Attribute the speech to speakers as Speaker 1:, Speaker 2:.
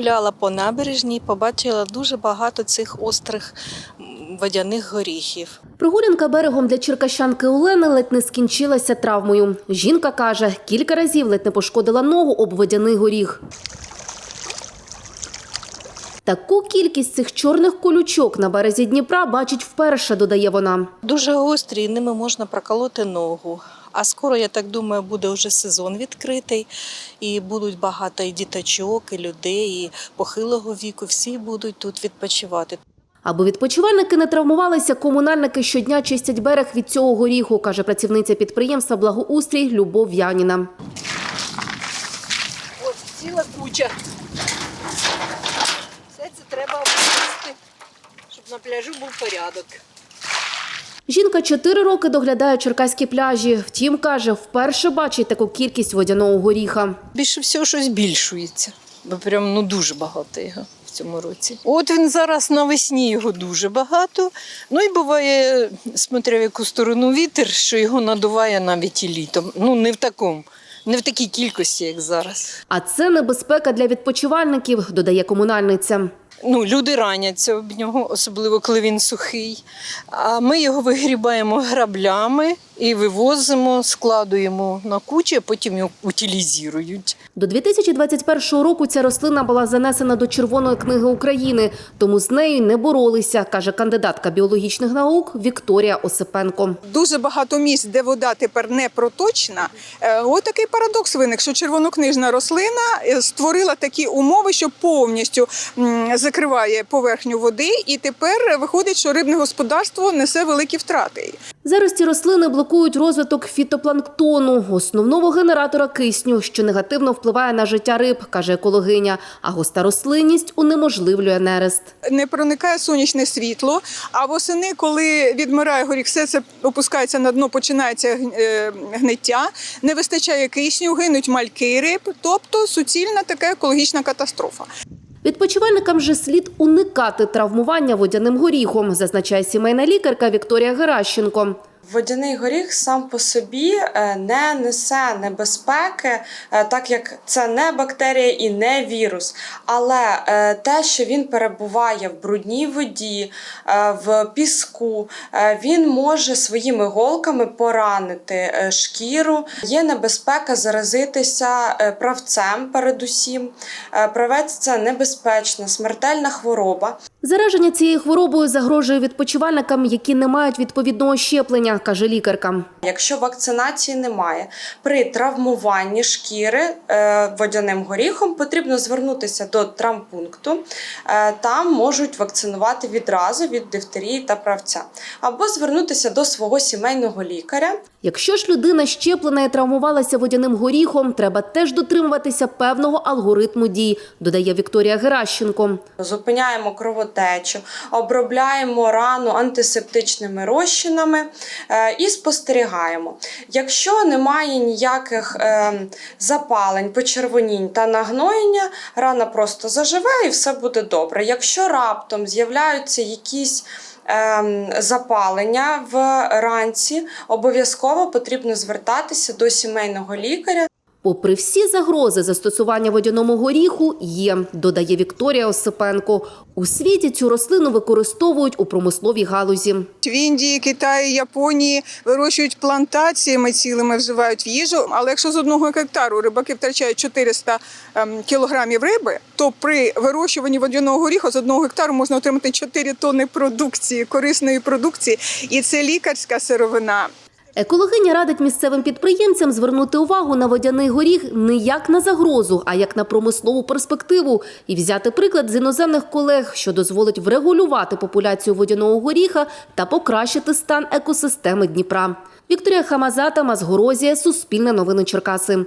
Speaker 1: гуляла по набережній, побачила дуже багато цих острих водяних горіхів.
Speaker 2: Прогулянка берегом для черкащанки Олени ледь не скінчилася травмою. Жінка каже, кілька разів ледь не пошкодила ногу об водяний горіх. Таку кількість цих чорних колючок на березі Дніпра бачить вперше, додає вона.
Speaker 1: Дуже гострі, ними можна проколоти ногу. А скоро, я так думаю, буде вже сезон відкритий, і будуть багато і діточок, і людей, і похилого віку. Всі будуть тут відпочивати.
Speaker 2: Аби відпочивальники не травмувалися, комунальники щодня чистять берег від цього горіху, каже працівниця підприємства Благоустрій Любов Яніна.
Speaker 1: Ось ціла куча. Все це треба винести, щоб на пляжу був порядок.
Speaker 2: Жінка чотири роки доглядає черкаські пляжі. Втім, каже, вперше бачить таку кількість водяного горіха.
Speaker 1: Більше всього щось збільшується. Бо прям ну дуже багато його в цьому році. От він зараз навесні його дуже багато. Ну і буває, смотря в яку сторону вітер, що його надуває навіть і літом. Ну не в такому, не в такій кількості, як зараз.
Speaker 2: А це небезпека для відпочивальників, додає комунальниця.
Speaker 1: Ну, люди раняться об нього, особливо коли він сухий. А ми його вигрібаємо граблями і вивозимо, складуємо на кучі, а потім його утилізують.
Speaker 2: До 2021 року ця рослина була занесена до Червоної книги України, тому з нею не боролися, каже кандидатка біологічних наук Вікторія Осипенко.
Speaker 3: Дуже багато місць, де вода тепер не проточна. Е, Ось такий парадокс виник, що червонокнижна рослина е, створила такі умови, що повністю закриває поверхню води, і тепер виходить, що рибне господарство несе великі втрати.
Speaker 2: Зарості рослини блокують розвиток фітопланктону, основного генератора кисню, що негативно впливає на життя риб, каже екологиня. А густа рослинність унеможливлює нерест.
Speaker 3: Не проникає сонячне світло. А восени, коли відмирає горіх, все це опускається на дно, починається е, гниття, не вистачає кисню, гинуть мальки риб, тобто суцільна така екологічна катастрофа.
Speaker 2: Відпочивальникам же слід уникати травмування водяним горіхом, зазначає сімейна лікарка Вікторія Геращенко.
Speaker 4: Водяний горіх сам по собі е, не несе небезпеки, е, так як це не бактерія і не вірус. Але е, те, що він перебуває в брудній воді, в піску, він може своїми голками поранити шкіру. Є небезпека заразитися правцем, передусім. Правець це небезпечна, смертельна хвороба.
Speaker 2: Зараження цією хворобою загрожує відпочивальникам, які не мають відповідного щеплення, каже лікарка.
Speaker 4: Якщо вакцинації немає, при травмуванні шкіри е, водяним горіхом потрібно звернутися до травмпункту. Е, Там можуть вакцинувати відразу від дифтерії та правця, або звернутися до свого сімейного лікаря.
Speaker 2: Якщо ж людина щеплена і травмувалася водяним горіхом, треба теж дотримуватися певного алгоритму дій, додає Вікторія Геращенко.
Speaker 4: Зупиняємо кровотечу, обробляємо рану антисептичними розчинами е, і спостерігаємо. Якщо немає ніяких е, запалень, почервонінь та нагноєння, рана просто заживе і все буде добре. Якщо раптом з'являються якісь ем, Запалення в ранці обов'язково потрібно звертатися до сімейного лікаря.
Speaker 2: Попри всі загрози застосування водяному горіху є, додає Вікторія Осипенко. У світі цю рослину використовують у промисловій галузі.
Speaker 3: В Індії, Китаї, Японії вирощують плантаціями цілими, вживають в їжу. Але якщо з одного гектару рибаки втрачають 400 ем, кілограмів риби, то при вирощуванні водяного горіха з одного гектару можна отримати 4 тонни продукції, корисної продукції, і це лікарська сировина.
Speaker 2: Екологиня радить місцевим підприємцям звернути увагу на водяний горіх не як на загрозу, а як на промислову перспективу і взяти приклад з іноземних колег, що дозволить врегулювати популяцію водяного горіха та покращити стан екосистеми Дніпра. Вікторія Хамазата, Мазгорозія, Суспільне новини Черкаси.